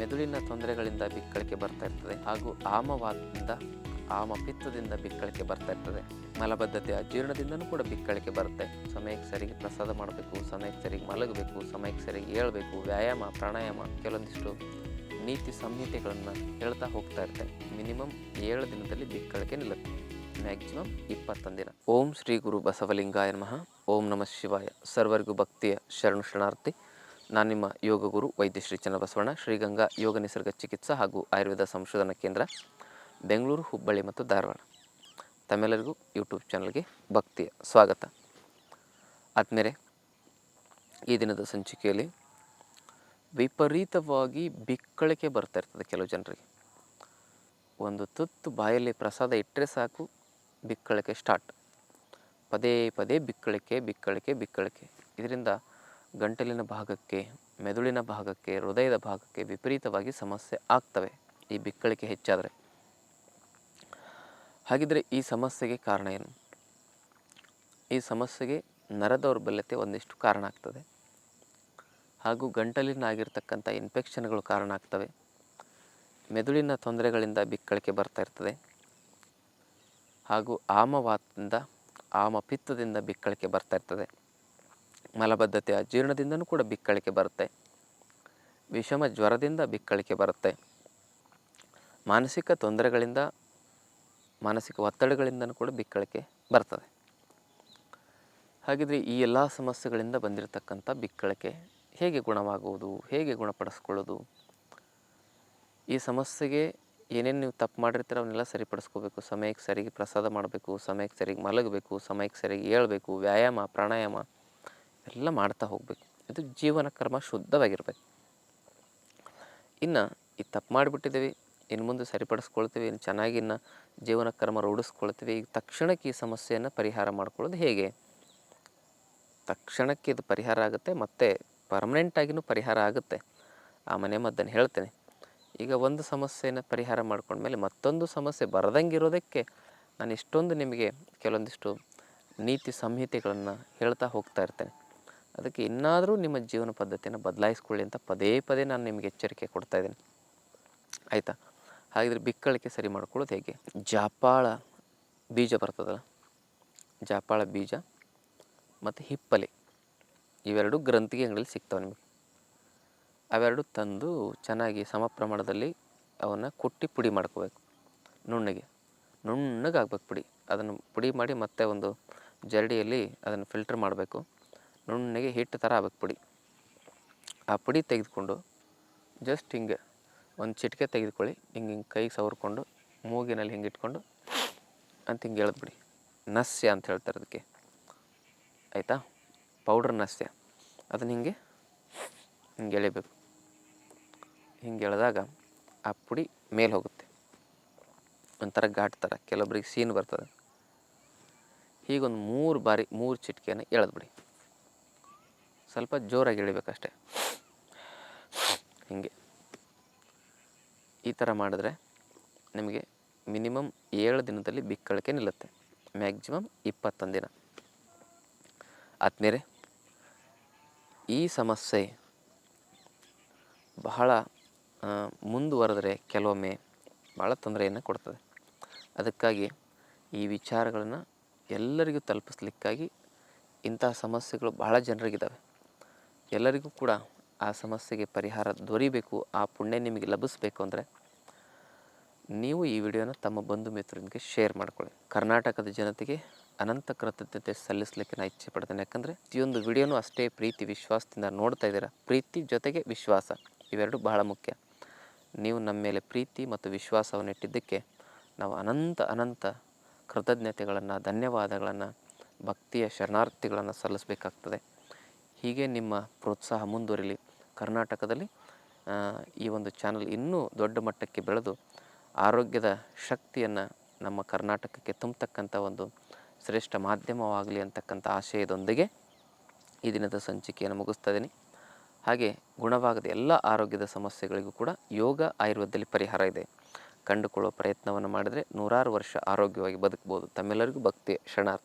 ಮೆದುಳಿನ ತೊಂದರೆಗಳಿಂದ ಬಿಕ್ಕಳಿಕೆ ಬರ್ತಾ ಇರ್ತದೆ ಹಾಗೂ ಆಮವಾದದಿಂದ ಆಮಪಿತ್ತದಿಂದ ಬಿಕ್ಕಳಿಕೆ ಬರ್ತಾ ಇರ್ತದೆ. ಮಲಬದ್ಧತೆ ಅಜೀರ್ಣದಿಂದನೂ ಕೂಡ ಬಿಕ್ಕಳಿಕೆ ಬರುತ್ತೆ. ಸಮಯಕ್ಕೆ ಸರಿಗೆ ಪ್ರಸಾದ ಮಾಡಬೇಕು, ಸಮಯಕ್ಕೆ ಸರಿಗೆ ಮಲಗಬೇಕು, ಸಮಯಕ್ಕೆ ಸರಿಗೆ ಏಳಬೇಕು, ವ್ಯಾಯಾಮ, ಪ್ರಾಣಾಯಾಮ ಕೆಲವೊಂದಿಷ್ಟು ನೀತಿ ಸಂಹಿತೆಗಳನ್ನು ಹೇಳ್ತಾ ಹೋಗ್ತಾ ಇರ್ತೇನೆ ಮಿನಿಮಮ್ ಏಳು ದಿನದಲ್ಲಿ ಬಿಕ್ಕಳಿಕೆ ನಿಲ್ಲುತ್ತೆ. ಮ್ಯಾಕ್ಸಿಮಮ್ ಇಪ್ಪತ್ತೊಂದು ದಿನ. ಓಂ ಶ್ರೀ ಗುರು ಬಸವಲಿಂಗಾಯ ನಮಃ. ಓಂ ನಮಃ ಶಿವಾಯ. ಸರ್ವರಿಗೂ ಭಕ್ತಿಯ ಶರಣು ಶರಣಾರ್ಥಿ. ನಾನು ನಿಮ್ಮ ಯೋಗ ಗುರು ವೈದ್ಯ ಶ್ರೀ ಚನ್ನಬಸವಣ್ಣ, ಶ್ರೀಗಂಗಾ ಯೋಗ ನಿಸರ್ಗ ಚಿಕಿತ್ಸಾ ಹಾಗೂ ಆಯುರ್ವೇದ ಸಂಶೋಧನಾ ಕೇಂದ್ರ, ಬೆಂಗಳೂರು, ಹುಬ್ಬಳ್ಳಿ ಮತ್ತು ಧಾರವಾಡ. ತಮ್ಮೆಲ್ಲರಿಗೂ ಯೂಟ್ಯೂಬ್ ಚಾನಲ್ಗೆ ಭಕ್ತಿಯ ಸ್ವಾಗತ. ಆದ್ಮೇಲೆ ಈ ದಿನದ ಸಂಚಿಕೆಯಲ್ಲಿ ವಿಪರೀತವಾಗಿ ಬಿಕ್ಕಳಿಕೆ ಬರ್ತಾ ಇರ್ತದೆ ಕೆಲವು ಜನರಿಗೆ. ಒಂದು ತುತ್ತು ಬಾಯಲ್ಲಿ ಪ್ರಸಾದ ಇಟ್ಟರೆ ಸಾಕು, ಬಿಕ್ಕಳಿಕೆ ಸ್ಟಾರ್ಟ್. ಪದೇ ಪದೇ ಬಿಕ್ಕಳಿಕೆ ಬಿಕ್ಕಳಿಕೆ ಬಿಕ್ಕಳಿಕೆ. ಇದರಿಂದ ಗಂಟಲಿನ ಭಾಗಕ್ಕೆ, ಮೆದುಳಿನ ಭಾಗಕ್ಕೆ, ಹೃದಯದ ಭಾಗಕ್ಕೆ ವಿಪರೀತವಾಗಿ ಸಮಸ್ಯೆ ಆಗ್ತವೆ. ಈ ಬಿಕ್ಕಳಿಕೆ ಹೆಚ್ಚಾದರೆ. ಹಾಗಿದ್ರೆ ಈ ಸಮಸ್ಯೆಗೆ ಕಾರಣ ಏನು? ಈ ಸಮಸ್ಯೆಗೆ ನರ ದೌರ್ಬಲ್ಯತೆ ಒಂದಿಷ್ಟು ಕಾರಣ ಆಗ್ತದೆ. ಹಾಗೂ ಗಂಟಲಿನ ಆಗಿರ್ತಕ್ಕಂಥ ಇನ್ಫೆಕ್ಷನ್ಗಳು ಕಾರಣ ಆಗ್ತವೆ. ಮೆದುಳಿನ ತೊಂದರೆಗಳಿಂದ ಬಿಕ್ಕಳಿಕೆ ಬರ್ತಾ ಇರ್ತದೆ. ಹಾಗೂ ಆಮವಾತದಿಂದ ಆಮಪಿತ್ತದಿಂದ ಬಿಕ್ಕಳಿಕೆ ಬರ್ತಾ ಇರ್ತದೆ. ಮಲಬದ್ಧತೆ ಅಜೀರ್ಣದಿಂದನೂ ಕೂಡ ಬಿಕ್ಕಳಿಕೆ ಬರುತ್ತೆ. ವಿಷಮ ಜ್ವರದಿಂದ ಬಿಕ್ಕಳಿಕೆ ಬರುತ್ತೆ. ಮಾನಸಿಕ ತೊಂದರೆಗಳಿಂದ, ಮಾನಸಿಕ ಒತ್ತಡಗಳಿಂದನೂ ಕೂಡ ಬಿಕ್ಕಳಿಕೆ ಬರ್ತದೆ. ಹಾಗಿದ್ರೆ ಈ ಎಲ್ಲ ಸಮಸ್ಯೆಗಳಿಂದ ಬಂದಿರತಕ್ಕಂಥ ಬಿಕ್ಕಳಿಕೆ ಹೇಗೆ ಗುಣವಾಗುವುದು, ಹೇಗೆ ಗುಣಪಡಿಸ್ಕೊಳ್ಳೋದು ಈ ಸಮಸ್ಯೆಗೆ ಏನೇನು ನೀವು ತಪ್ಪು ಮಾಡಿರ್ತೀರ ಅವನ್ನೆಲ್ಲ ಸರಿಪಡಿಸ್ಕೋಬೇಕು. ಸಮಯಕ್ಕೆ ಸರಿಗೆ ಪ್ರಸಾದ ಮಾಡಬೇಕು, ಸಮಯಕ್ಕೆ ಸರಿಗೆ ಮಲಗಬೇಕು, ಸಮಯಕ್ಕೆ ಸರಿಗೆ ಏಳಬೇಕು ವ್ಯಾಯಾಮ, ಪ್ರಾಣಾಯಾಮ. ಎಲ್ಲ ಮಾಡ್ತಾ ಹೋಗಬೇಕು. ಇದು ಜೀವನ ಕರ್ಮ ಶುದ್ಧವಾಗಿರ್ಬೇಕು. ಇನ್ನು ಈ ತಪ್ಪು ಮಾಡಿಬಿಟ್ಟಿದ್ದೀವಿ, ಇನ್ನು ಮುಂದೆ ಸರಿಪಡಿಸ್ಕೊಳ್ತೀವಿ, ಇನ್ನು ಚೆನ್ನಾಗಿ ಇನ್ನು ಜೀವನ ಕರ್ಮ ರೂಢಿಸ್ಕೊಳ್ತೀವಿ ಈಗ ತಕ್ಷಣಕ್ಕೆ ಈ ಸಮಸ್ಯೆಯನ್ನು ಪರಿಹಾರ ಮಾಡ್ಕೊಳ್ಳೋದು ಹೇಗೆ? ತಕ್ಷಣಕ್ಕೆ ಇದು ಪರಿಹಾರ ಆಗುತ್ತೆ, ಮತ್ತು ಪರ್ಮನೆಂಟಾಗಿಯೂ ಪರಿಹಾರ ಆಗುತ್ತೆ. ಆ ಮನೆ ಮದ್ದನ್ನು ಹೇಳ್ತೇನೆ. ಈಗ ಒಂದು ಸಮಸ್ಯೆನ ಪರಿಹಾರ ಮಾಡ್ಕೊಂಡ್ಮೇಲೆ ಮತ್ತೊಂದು ಸಮಸ್ಯೆ ಬರದಂಗೆ ಇರೋದಕ್ಕೆ ನಾನು ಇಷ್ಟೊಂದು ನಿಮಗೆ ಕೆಲವೊಂದಿಷ್ಟು ನೀತಿ ಸಂಹಿತೆಗಳನ್ನು ಹೇಳ್ತಾ ಹೋಗ್ತಾ ಇರ್ತೇನೆ. ಅದಕ್ಕೆ ಇನ್ನಾದರೂ ನಿಮ್ಮ ಜೀವನ ಪದ್ಧತಿಯನ್ನು ಬದಲಾಯಿಸ್ಕೊಳ್ಳಿ ಅಂತ ಪದೇ ಪದೇ ನಾನು ನಿಮಗೆ ಎಚ್ಚರಿಕೆ ಕೊಡ್ತಾ ಇದ್ದೀನಿ. ಆಯಿತಾ? ಹಾಗಿದ್ರೆ ಬಿಕ್ಕಳಿಕೆ ಸರಿ ಮಾಡ್ಕೊಳ್ಳೋದು ಹೇಗೆ? ಜಾಪಾಳ ಬೀಜ ಬರ್ತದಲ್ಲ, ಜಾಪಾಳ ಬೀಜ ಮತ್ತು ಹಿಪ್ಪಲಿ, ಇವೆರಡು ಗ್ರಂಥಿಗೆ ಅಂಗಡಿಯಲ್ಲಿ ಸಿಗ್ತವೆ ನಿಮಗೆ. ಅವೆರಡು ತಂದು ಚೆನ್ನಾಗಿ ಸಮ ಪ್ರಮಾಣದಲ್ಲಿ ಅವನ್ನು ಕುಟ್ಟಿ ಪುಡಿ ಮಾಡ್ಕೋಬೇಕು, ನುಣ್ಣಗೆ. ನುಣ್ಣಗೆ ಆಗ್ಬೇಕು ಪುಡಿ. ಅದನ್ನು ಪುಡಿ ಮಾಡಿ ಮತ್ತೆ ಒಂದು ಜರಡಿಯಲ್ಲಿ ಅದನ್ನು ಫಿಲ್ಟರ್ ಮಾಡಬೇಕು. ನುಣ್ಣಗೆ ಹಿಟ್ಟು ಥರ ಆಗ್ಬೇಕು ಪುಡಿ. ಆ ಪುಡಿ ತೆಗೆದುಕೊಂಡು ಜಸ್ಟ್ ಹಿಂಗೆ ಒಂದು ಚಿಟಿಕೆ ತೆಗೆದುಕೊಳ್ಳಿ. ಹಿಂಗೆ ಹಿಂಗೆ ಕೈಗೆ ಸವರ್ಕೊಂಡು ಮೂಗಿನಲ್ಲಿ ಹಿಂಗೆ ಇಟ್ಕೊಂಡು ಅಂತ ಹಿಂಗೆ ಎಳೆದ್ಬಿಡಿ ನಸ್ಯ ಅಂತ ಹೇಳ್ತಾರೆ ಅದಕ್ಕೆ. ಆಯಿತಾ? ಪೌಡ್ರ್ ನಸ್ಯ. ಅದನ್ನ ಹಿಂಗೆ ಹಿಂಗೆ ಎಳಿಬೇಕು. ಹಿಂಗೆ ಎಳೆದಾಗ ಆ ಪುಡಿ ಮೇಲೆ ಹೋಗುತ್ತೆ. ಒಂಥರ ಘಾಟ್ ಥರ. ಕೆಲವೊಬ್ರಿಗೆ ಸೀನ್ ಬರ್ತದೆ. ಹೀಗೊಂದು ಮೂರು ಬಾರಿ, ಮೂರು ಚಿಟಿಕೆಯನ್ನು ಎಳೆದ್ಬಿಡಿ ಸ್ವಲ್ಪ ಜೋರಾಗಿ ಎಳಿಬೇಕಷ್ಟೆ. ಹೀಗೆ. ಈ ಥರ ಮಾಡಿದ್ರೆ ನಿಮಗೆ ಮಿನಿಮಮ್ ಏಳು ದಿನದಲ್ಲಿ ಬಿಕ್ಕಳಿಕೆ ನಿಲ್ಲುತ್ತೆ. ಮ್ಯಾಕ್ಸಿಮಮ್ ಇಪ್ಪತ್ತೊಂದು ದಿನ. ಆತ್ಮೀರೆ ಈ ಸಮಸ್ಯೆ ಬಹಳ ಮುಂದುವರೆದರೆ ಕೆಲವೊಮ್ಮೆ ಭಾಳ ತೊಂದರೆಯನ್ನು ಕೊಡ್ತದೆ. ಅದಕ್ಕಾಗಿ ಈ ವಿಚಾರಗಳನ್ನು ಎಲ್ಲರಿಗೂ ತಲುಪಿಸ್ಲಿಕ್ಕಾಗಿ ಇಂತಹ ಸಮಸ್ಯೆಗಳು ಬಹಳ ಜನರಿಗಿದ್ದಾವೆ ಎಲ್ಲರಿಗೂ ಕೂಡ ಆ ಸಮಸ್ಯೆಗೆ ಪರಿಹಾರ ದೊರಿಬೇಕು, ಆ ಪುಣ್ಯ ನಿಮಗೆ ಲಭಿಸಬೇಕು ಅಂದರೆ ನೀವು ಈ ವಿಡಿಯೋನ ತಮ್ಮ ಬಂಧು ಮಿತ್ರರಿಗೆ ಶೇರ್ ಮಾಡ್ಕೊಳ್ಳಿ. ಕರ್ನಾಟಕದ ಜನತೆಗೆ ಅನಂತ ಕೃತಜ್ಞತೆ ಸಲ್ಲಿಸಲಿಕ್ಕೆ ನಾನು ಇಚ್ಛೆ ಪಡ್ತೇನೆ. ಯಾಕಂದರೆ ಪ್ರತಿಯೊಂದು ವಿಡಿಯೋನೂ ಅಷ್ಟೇ ಪ್ರೀತಿ, ವಿಶ್ವಾಸದಿಂದ ನೋಡ್ತಾ ಇದ್ದೀರಾ. ಪ್ರೀತಿ ಜೊತೆಗೆ ವಿಶ್ವಾಸ, ಇವೆರಡು ಬಹಳ ಮುಖ್ಯ. ನೀವು ನಮ್ಮ ಮೇಲೆ ಪ್ರೀತಿ ಮತ್ತು ವಿಶ್ವಾಸವನ್ನು ಇಟ್ಟಿದ್ದಕ್ಕೆ ನಾವು ಅನಂತ ಅನಂತ ಕೃತಜ್ಞತೆಗಳನ್ನು, ಧನ್ಯವಾದಗಳನ್ನು, ಭಕ್ತಿಯ ಶರಣಾರ್ಥಿಗಳನ್ನು ಸಲ್ಲಿಸಬೇಕಾಗ್ತದೆ. ಹೀಗೆ ನಿಮ್ಮ ಪ್ರೋತ್ಸಾಹ ಮುಂದುವರಿಲಿ. ಕರ್ನಾಟಕದಲ್ಲಿ ಈ ಒಂದು ಚಾನಲ್ ಇನ್ನೂ ದೊಡ್ಡ ಮಟ್ಟಕ್ಕೆ ಬೆಳೆದು ಆರೋಗ್ಯದ ಶಕ್ತಿಯನ್ನು ನಮ್ಮ ಕರ್ನಾಟಕಕ್ಕೆ ತುಂಬತಕ್ಕಂಥ ಒಂದು ಶ್ರೇಷ್ಠ ಮಾಧ್ಯಮವಾಗಲಿ ಅಂತಕ್ಕಂಥ ಆಶಯದೊಂದಿಗೆ ಈ ದಿನದ ಸಂಚಿಕೆಯನ್ನು ಮುಗಿಸ್ತಾ ಇದ್ದೀನಿ. ಹಾಗೆ ಗುಣವಾಗದ ಎಲ್ಲ ಆರೋಗ್ಯದ ಸಮಸ್ಯೆಗಳಿಗೂ ಕೂಡ ಯೋಗ ಆಯುರ್ವೇದದಲ್ಲಿ ಪರಿಹಾರ ಇದೆ. ಕಂಡುಕೊಳ್ಳುವ ಪ್ರಯತ್ನವನ್ನು ಮಾಡಿದರೆ ನೂರಾರು ವರ್ಷ ಆರೋಗ್ಯವಾಗಿ ಬದುಕ್ಬೋದು. ತಮ್ಮೆಲ್ಲರಿಗೂ ಭಕ್ತಿ ಶರಣಾರ್ಥಿ.